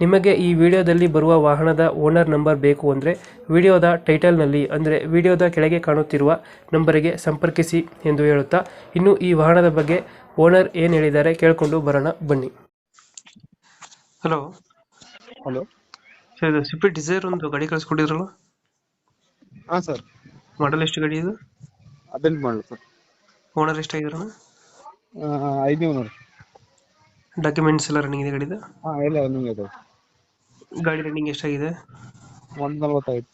ನಿಮಗೆ ಈ ವಿಡಿಯೋದಲ್ಲಿ ಬರುವ ವಾಹನದ ಓನರ್ ನಂಬರ್ ಬೇಕು ಅಂದರೆ ವಿಡಿಯೋದ ಟೈಟಲ್ನಲ್ಲಿ ಅಂದರೆ ವಿಡಿಯೋದ ಕೆಳಗೆ ಕಾಣುತ್ತಿರುವ ನಂಬರಿಗೆ ಸಂಪರ್ಕಿಸಿ ಎಂದು ಹೇಳುತ್ತಾ ಇನ್ನು ಈ ವಾಹನದ ಬಗ್ಗೆ ಓನರ್ ಏನು ಹೇಳಿದ್ದಾರೆ ಕೇಳಿಕೊಂಡು ಬರೋಣ ಬನ್ನಿ. ಹಲೋ. ಹಲೋ. ಸರ್ ಇದು ಸ್ವಿಫ್ಟ್ ಡಿಸೈರ್ ಒಂದು ಗಾಡಿ ಕಳಿಸ್ಕೊಟ್ಟಿದ್ರಲ್ಲ? ಹಾ ಸರ್. ಮಾಡಲ್ ಎಷ್ಟು ಗಾಡಿ ಇದು? ಅದೆಂಟ್ ಮಾಡಲು ಸರ್. ಓನರ್ ಎಷ್ಟಾಗಿದ್ರಣ ಐದು ನೋಡಿ ಡಾಕ್ಯುಮೆಂಟ್ಸ್ ಎಲ್ಲ ರನ್ನಿಂಗ್ ಇದೆ ಗಾಡಿದು? ಹಾ ಎಲ್ಲ ರನ್ನಿಂಗ್ ಇದೆ. ಗಾಡಿ ರನ್ನಿಂಗ್ ಎಷ್ಟಾಗಿದೆ? ಒಂದು ನಲ್ವತ್ತೈದು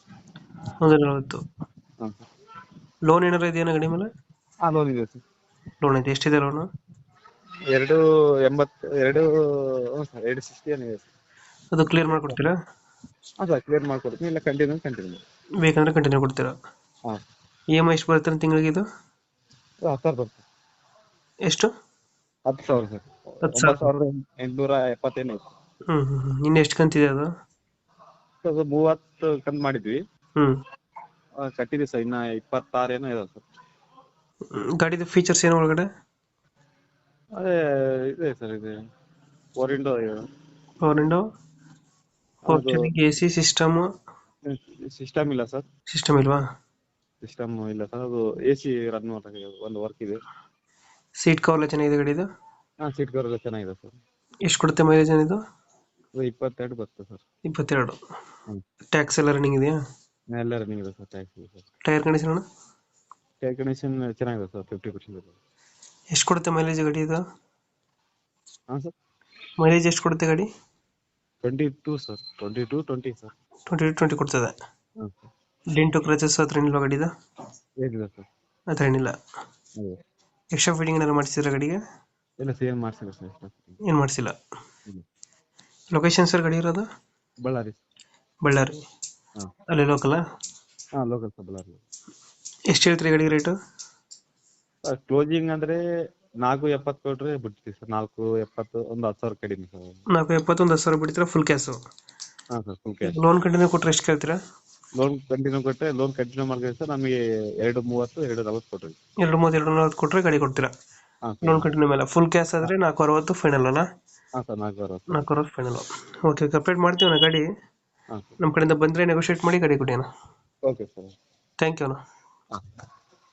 ಒಂದು ನಲವತ್ತು ಹಾಂ. ಸರ್ ಲೋನ್ ಏನಾರು ಇದೆಯಾ ಗಾಡಿ ಮೇಲೆ? ಆ ಲೋನ್ ಇದೆ ಸರ್. ಲೋನ್ ಇದೆ. ಎಷ್ಟಿದೆ ಲೋನು ಎರಡು ಎಂಬತ್ತು ಎರಡು ಹ್ಞೂ ಸರ್ ಎರಡು ಸಿಕ್ಸ್ಟಿ ಏನಿದೆ ಸರ್. ಅದು ಕ್ಲಿಯರ್ ಮಾಡ್ಕೊಡ್ತೀರಾ? ಅದು ಸರ್ ಕ್ಲಿಯರ್ ಮಾಡ್ಕೊಡ್ತೀನಿ. ಇಲ್ಲ ಕಂಟಿನ್ಯೂ ಕಂಟಿನ್ಯೂ ಬೇಕಂದ್ರೆ ಕಂಟಿನ್ಯೂ ಕೊಡ್ತೀರಾ? ಹಾಂ. ಇ ಎಂ ಐ ಎಷ್ಟು ಬರುತ್ತೆ ತಿಂಗಳಿಗೆ ಇದು? ಹತ್ತು ಸಾವಿರ ಬರುತ್ತೆ. ಎಷ್ಟು? ಹತ್ತು ಸಾವಿರ ಸರ್. ಹತ್ತು ಒಂಬತ್ತು ಸಾವಿರದ ಎಂಟುನೂರ ಎಪ್ಪತ್ತೇನು ಐತೆ ಹ್ಮ್ ಹ್ಮ್ ಹ್ಮ್. ಇನ್ನು ಎಷ್ಟು ಕಂತಿದೆ ಅದು? ಅದು ಮೂವತ್ತು ಕಂತು ಮಾಡಿದ್ವಿ. ಹ್ಮ್. ಆ, ಕಟ್ಟಿದ್ವಿ ಸರ್. ಇನ್ನ ಇಪ್ಪತ್ತಾರು ಏನೋ ಇದೆ ಸರ್. ಹ್ಮ್. ಗಾಡಿದು ಫೀಚರ್ಸ್ ಏನು ಒಳಗಡೆ? ಅದೇ ಇದೆ ಸರ್ ಇದೆ. ಫೋರ್ ಇಂಡೋ ಪವರ್ ವಿಂಡೋ ಫೋರ್ ಅದು- ಎ ಸಿ ಸಿಸ್ಟಮ್ ಸಿಸ್ಟಮ್ ಇಲ್ಲ ಸರ್. ಸಿಸ್ಟಮ್ ಇಲ್ವಾ? ಸಿಸ್ಟಮ್ ಇಲ್ಲ ಸರ್. ಅದು ಎ ಸಿ ರನ್ ಮಾಡೋಕೆ ಒಂದು ವರ್ಕ್ ಇದೆ. ಸೀಟ್ ಕವರ್ ಎಲ್ಲ ಚೆನ್ನಾಗಿದೆ ಗಾಡಿದು ಹಾಂ ಸೀಟ್ ಕವರ್ ಎಲ್ಲ ಚೆನ್ನಾಗಿದೆ ಸರ್. ಎಷ್ಟು ಕೊಡುತ್ತೆ ಮೈಲೇಜ್ ಏನಿದು? ಇಪ್ಪತ್ತೆರಡು ಬರ್ತದೆ ಸರ್. ಇಪ್ಪತ್ತೆರಡು. ಹ್ಮ್. ಟ್ಯಾಕ್ಸ್ ಎಲ್ಲ ರನ್ನಿಂಗ್ ಇದೆಯಾ? ಎಲ್ಲ ರನ್ನಿಂಗ್ ಇದೆ sir tax sir. Tyre condition tyre condition ಚೆನ್ನಾಗಿದೆ ಸರ್ ಫಿಫ್ಟಿ ಪರ್ಸೆಂಟ್ ಇದೆ. ಎಷ್ಟು ಕೊಡುತ್ತೆ ಮೈಲೇಜ್ ಗಾಡಿ ಇದು? ಹಾಂ ಸರ್. ಮೈಲೇಜ್ ಎಷ್ಟು ಕೊಡುತ್ತೆ ಗಾಡಿ? Twenty two sir twenty two twenty sir. Twenty twenty ಕೊಡ್ತದೆ. ಹಾಂ ಸರ್. ಡೆಂಟು ಕ್ರಚಸ್ ಹತ್ರ ಏನಿಲ್ಲ ಗಾಡಿದು ಏನಿಲ್ಲ ಸರ್. ಹತ್ರ ಏನಿಲ್ಲ. ಅದೇ ಎಕ್ಸ್ಟ್ರಾ ಫಿಟ್ಟಿಂಗ್ ಏನಾರು ಮಾಡಿಸಿದ್ರೆ ಗಾಡಿಗೆ? ಎಲ್ಲ ಸೇಮ್ ಮಾಡ್ಸಿಲ್ಲ ಸರ್ ಏನು ಮಾಡಿಸಿಲ್ಲ. ಲೊಕೇಶನ್ ಸರ್ ಗಡಿ ಇರೋದು? ಬಳ್ಳಾರಿ. ಬಳ್ಳಾರಿ. ಹಾಂ. ಅಲ್ಲಿ ಲೋಕಲ್ ಹಾಂ ಲೋಕಲ್ ಸರ್ ಬಳ್ಳಾರಿ. ಎಷ್ಟು ಹೇಳ್ತೀರಿ ಗಾಡಿ ರೇಟು ಸರ್ ಕ್ಲೋಸಿಂಗ್ ಅಂದರೆ ನಾಲ್ಕು ಎಪ್ಪತ್ತು ಕೊಟ್ಟರೆ ಬಿಡ್ತೀವಿ ಸರ್ ನಾಲ್ಕು ಎಪ್ಪತ್ತು ಒಂದು ಹತ್ತು ಸಾವಿರ ಕಡಿಮೆ ಸರ್ ನಾಲ್ಕು ಎಪ್ಪತ್ತೊಂದು ಹತ್ತು ಸಾವಿರ ಬಿಡ್ತೀರಾ ಫುಲ್ ಕ್ಯಾಸು ಹಾಂ sir full cash loan continue ಕೊಟ್ಟರೆ ಎಷ್ಟು ಕೇಳ್ತೀರಾ? ಲೋನ್ ಕಂಟಿನ್ಯೂ ಕೊಟ್ಟರೆ ಲೋನ್ ಕಂಟಿನ್ಯೂ ಮಾಡಿದ್ರೆ ಸರ್ ನಮಗೆ ಎರಡು ಮೂವತ್ತು ಎರಡು ನಲವತ್ತು ಕೊಟ್ರಿ. ಎರಡು ಮೂವತ್ತು ಎರಡು ನಲ್ವತ್ತು ಕೊಟ್ಟರೆ ಗಾಡಿ ಕೊಡ್ತೀರಾ? ಹಾಂ ಲೋನ್ ಕಂಟಿನ್ಯೂ ಮೇಲೆ. ಫುಲ್ ಕ್ಯಾಶ್ ಆದರೆ ನಾಲ್ಕು ಅರವತ್ತು ಫೈನಲ್ ಅಲ್ಲ? ಹಾಂ ಸರ್ ನಾಲ್ಕು ಅರವತ್ತು. ನಾಲ್ಕು ಅರವತ್ತು ಫೈನಲ್ ಓಕೆ ಕಂಪ್ಲೀಟ್ ಮಾಡ್ತೀವಿ ಅಣ್ಣ ಗಾಡಿ. ಹಾಂ ನಮ್ಮ ಕಡೆಯಿಂದ ಬಂದರೆ ನೆಗೋಷಿಯೇಟ್ ಮಾಡಿ ಗಾಡಿ ಕೊಡಿ ಅಣ್ಣ. Okay sir. ಥ್ಯಾಂಕ್ ಯು ಅಣ್ಣ. ಹಾಂ.